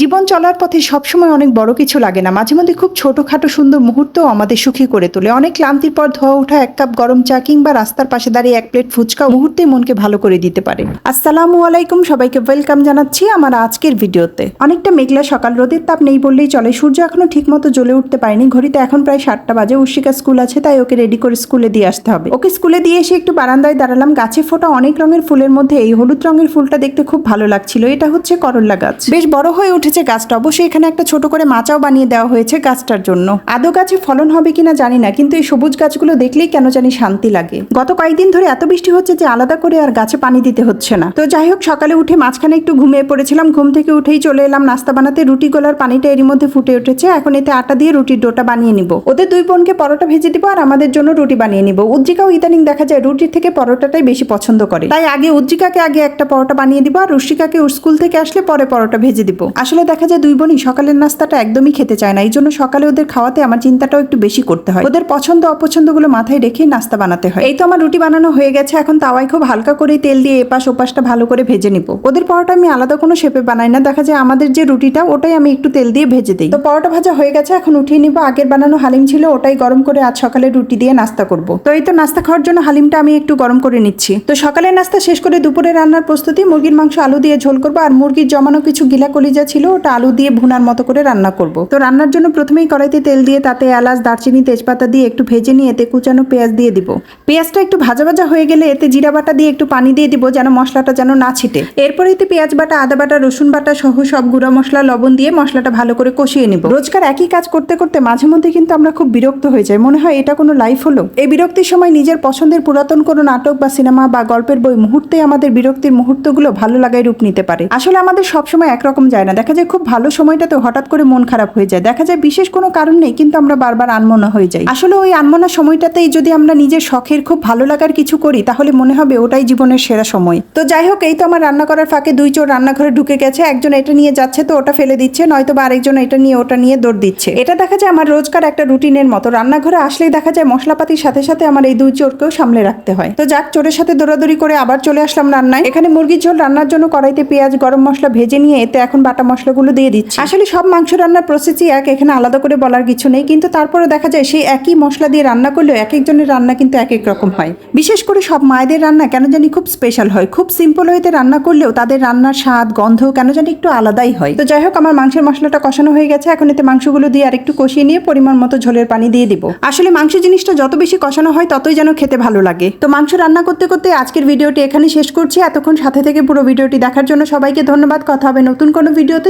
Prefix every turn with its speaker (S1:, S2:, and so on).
S1: জীবন চলার পথে সবসময় অনেক বড় কিছু লাগে না। মাঝে মধ্যে খুব ছোটখাটো সুন্দর মুহূর্তও আমাদের সুখী করে তোলে। অনেক ক্লান্তির পর ধোয়া ওঠা এক কাপ গরম চা কিংবা রাস্তার পাশে দাঁড়িয়ে এক প্লেট ফুচকা মুহূর্তে মনকে ভালো করে দিতে পারে। আসসালামু আলাইকুম, সবাইকে ওয়েলকাম জানাচ্ছি আমার আজকের ভিডিওতে। অনেকটা মেঘলা সকাল, রোদের তাপ নেই বললেই চলে। সূর্য এখনও ঠিকমতো জ্বলে উঠতে পারেনি। ঘড়িতে এখন প্রায় সাতটা বাজে। উর্ষিকা স্কুল আছে, তাই ওকে রেডি করে স্কুলে দিয়ে আসতে হবে। ওকে স্কুলে দিয়ে এসে একটু বারান্দায় দাঁড়ালাম। গাছে ফোটা অনেক রঙের ফুলের মধ্যে এই হলুদ রঙের ফুলটা দেখতে খুব ভালো লাগছিল। এটা হচ্ছে করল্লা গাছ। বেশ বড় হয়ে উঠেছে গাছটা। অবশ্যই এখানে একটা ছোট করে মাচাও বানিয়ে দেওয়া হয়েছে গাছটার জন্য। আদৌ গাছে ফলন হবে কিনা জানি না, কিন্তু এই সবুজ গাছগুলো দেখলেই কেন জানি শান্তি লাগে। গত কয়েকদিন ধরে এত বৃষ্টি হচ্ছে যে আলাদা করে আর গাছে পানি দিতে হচ্ছে না। তো যাই হোক, সকালে উঠে মাঝখানে একটু ঘুমিয়ে পড়েছিলাম, ঘুম থেকে উঠেই চলে এলাম নাস্তা বানাতে। রুটি গোলার পানিটা এরই মধ্যে ফুটে উঠেছে। এখন এতে আটা দিয়ে রুটির ডোটা বানিয়ে নিব। ওদের দুই বোনকে পরোটা ভেজে দিব আর আমাদের জন্য রুটি বানিয়ে নিব। উজ্জিকাও ইদানিং দেখা যায় রুটির থেকে পরোটাটাই বেশি পছন্দ করে। তাই আগে উজ্জিকাকে আগে একটা পরোটা বানিয়ে দিব আর রুশিকাকে স্কুল থেকে আসলে পরে পরোটা ভেজে দিব। আসলে দেখা যায় দুই বোনই সকালের নাস্তাটা একদমই খেতে চায় না। এই জন্য সকালে ওদের খাওয়াতে আমার চিন্তাটাও একটু বেশি করতে হয়। ওদের পছন্দ অপছন্দগুলো মাথায় রেখে নাস্তা বানাতে হয়। এই তো আমার রুটি বানানো হয়ে গেছে। এখন তাওয়ায় খুব হালকা করে তেল দিয়ে এপাশ ওপাশটা ভালো করে ভেজে নিব। ওদের পরোটা আমি আলাদা কোনো শেপে বানাই না। দেখা যায় আমাদের যে রুটিটা, ওটাই আমি একটু তেল দিয়ে ভেজে দিই। তো পরোটা ভাজা হয়ে গেছে। এখন উঠিয়ে নিব। আগের বানানো হালিম ছিল, ওটাই গরম করে আজ সকালে রুটি দিয়ে নাস্তা করব। তো এই তো নাস্তা খাওয়ার জন্য হালিমটা আমি একটু গরম করে নিচ্ছি। তো সকালের নাস্তা শেষ করে দুপুরে রান্নার প্রস্তুতি, মুরগির মাংস, আলু দিয়ে ঝোল করব। আর মুরগির জমানো কিছু গিলা কলিজা ছিল ওটা আলু দিয়ে ভুনার মতো করে রান্না করব। তো রান্নার জন্য প্রথমেই কড়াইতে তেল দিয়ে তাতে এলাচ, দারচিনি, তেজপাতা দিয়ে একটু ভেজে নিয়ে এতে কুচানো পেঁয়াজ দিয়ে দিব। পেঁয়াজটা একটু ভাজা ভাজা হয়ে গেলে এতে জিরা বাটা দিয়ে একটু পানি দিয়ে দিব যেন মশলাটা যেন না ছিটে। এরপর এতে পেঁয়াজ বাটা, আদা বাটা, রসুন বাটা সহ সব গুঁড়া মশলা, লবণ দিয়ে মশলাটা ভালো করে কষিয়ে নিব। রোজকার একই কাজ করতে করতে মাঝে মধ্যে কিন্তু আমরা খুব বিরক্ত হয়ে যাই। মনে হয় এটা কোনো লাইফ হলো? এই বিরক্তির সময় নিজের পছন্দের পুরাতন কোনো নাটক বা সিনেমা বা গল্পের বই মুহূর্তে আমাদের বিরক্তির মুহূর্তগুলো ভালো লাগায় রূপ নিতে পারে। আসলে আমাদের সবসময় একরকম যায় না। দেখা যায় খুব ভালো সময়টাতে হঠাৎ করে মন খারাপ হয়ে যায়। দেখা যায় বিশেষ কোনো কারণ নেই, কিন্তু আমরা বারবার আনমনা হয়ে যাই। আসলে ওই আনমনা সময়টাতেই যদি আমরা নিজের শখের খুব ভালো লাগার কিছু করি, তাহলে মনে হবে ওটাই জীবনের সেরা সময়। তো যাই হোক, এই তো আমার রান্না করার ফাঁকে দুই চোর রান্নাঘরে ঢুকে গেছে। একজন এটা নিয়ে যাচ্ছে, তো ওটা ফেলে দিচ্ছে, নয়তো বা আরেকজন এটা নিয়ে, ওটা নিয়ে দৌড় দিচ্ছে। এটা দেখা যায় আমার রোজকার একটা রুটিনের মতো। রান্নাঘরে আসলেই দেখা যায় মশলাপাতির সাথে সাথে আমার এই দুই চোরকেও সামলে রাখতে হয়। তো যাক, চোরের সাথে দৌড়াদৌড়ি করে আবার চলে আসলাম রান্নায়। এখানে মুরগির ঝোল রান্নার জন্য কড়াইতে পেঁয়াজ, গরম মশলা ভেজে নিয়ে, এতে এখন বাটা মশলাগুলো দিয়ে দিচ্ছি। আসলে সব মাংস রান্নার প্রসেসই এক, এখানে আলাদা করে বলার কিছু নেই, কিন্তু তারপরে দেখা যায় সেই একই মশলা দিয়ে রান্না করলেও এক একজনের রান্না কিন্তু এক এক রকম হয়। বিশেষ করে সব মায়েদের রান্না কেন জানি খুব স্পেশাল হয়। খুব সিম্পল হইতে রান্না করলেও তাদের রান্নার স্বাদ, গন্ধ কেন জানি একটু আলাদাই হয়। তো যাই হোক, আমার মাংসের মশলাটা কষানো হয়ে গেছে। এখন এতে মাংসগুলো দিয়ে আর একটু কষিয়ে নিয়ে পরিমাণ মতো ঝোলের পানি দিয়ে দিব। আসলে মাংস জিনিসটা যত বেশি কষানো হয়, ততই যেন খেতে ভালো লাগে। তো মাংস রান্না করতে করতে আজকের ভিডিওটি এখানে শেষ করছি। এতক্ষণ সাথে থেকে পুরো ভিডিওটি দেখার জন্য সবাইকে ধন্যবাদ। কথা হবে নতুন কোনো ভিডিওতে।